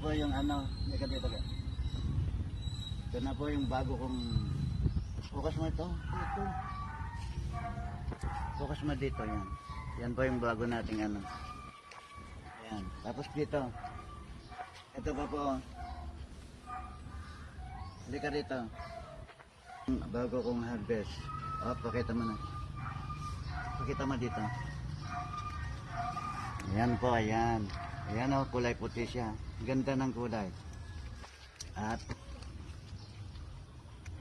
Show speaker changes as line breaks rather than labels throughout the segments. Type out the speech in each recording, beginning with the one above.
po yung ano, dito dito. Ito na po yung bago kong Focus mo ito. Ito. Focus mo dito yan. Yan po yung bago nating ano. Ayan. Tapos dito. Ito pa po. Halika dito. Bago kong harvest. O, pakita mo na. Pakita mo dito. Ayan po, ayan. Ayan o, kulay puti siya. Ganda ng kulay. At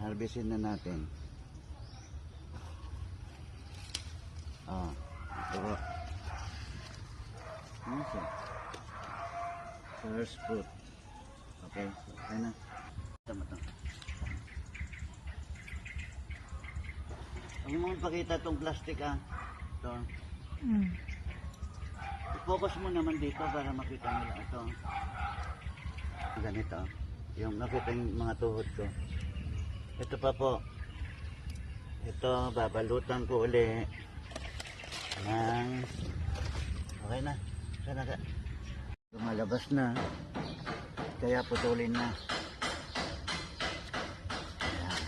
harvestin na natin. Ah, ito po. Ano siya? First fruit. Okay, okay na. Ito mo ito. Huwag mo pakita itong plastic ah. Ito.
Mm.
I-focus mo naman dito para makita nila ito. Ganito. Yung nakita yung mga tuhod ko. Ito pa po. Ito, babalutan ko uli ng... Okay na. Sana ka. Lumalabas na. Kaya putulin na. Ayan.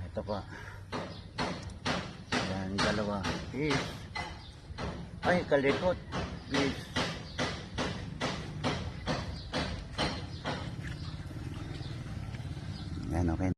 Ito pa. Yan, dalawa. Peace. Ay, kalikot. Peace. Yan, okay.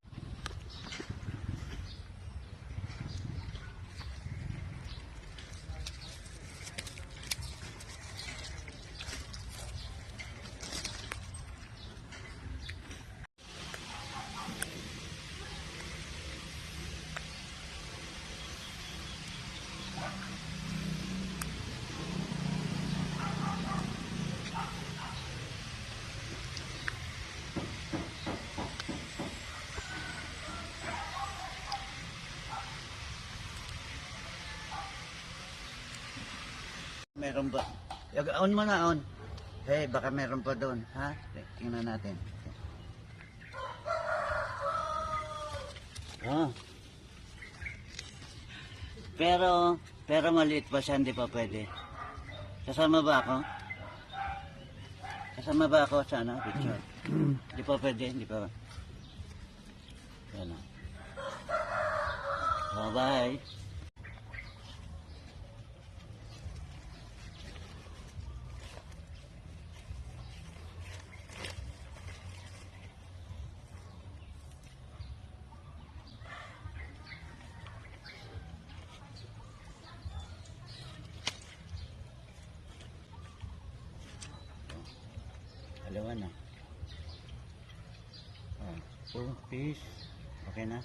Meron ba? On mo na, on. Hey, baka meron pa doon, ha? Tingnan natin. Oh. Pero, pero maliit pa siya, hindi pa pwede. Kasama ba ako? Kasama ba ako sa ano, picture? Hindi pa pwede, hindi pa. Yan o. Oh, bye. Dalawa na. Oh, oh, peace. Okay na?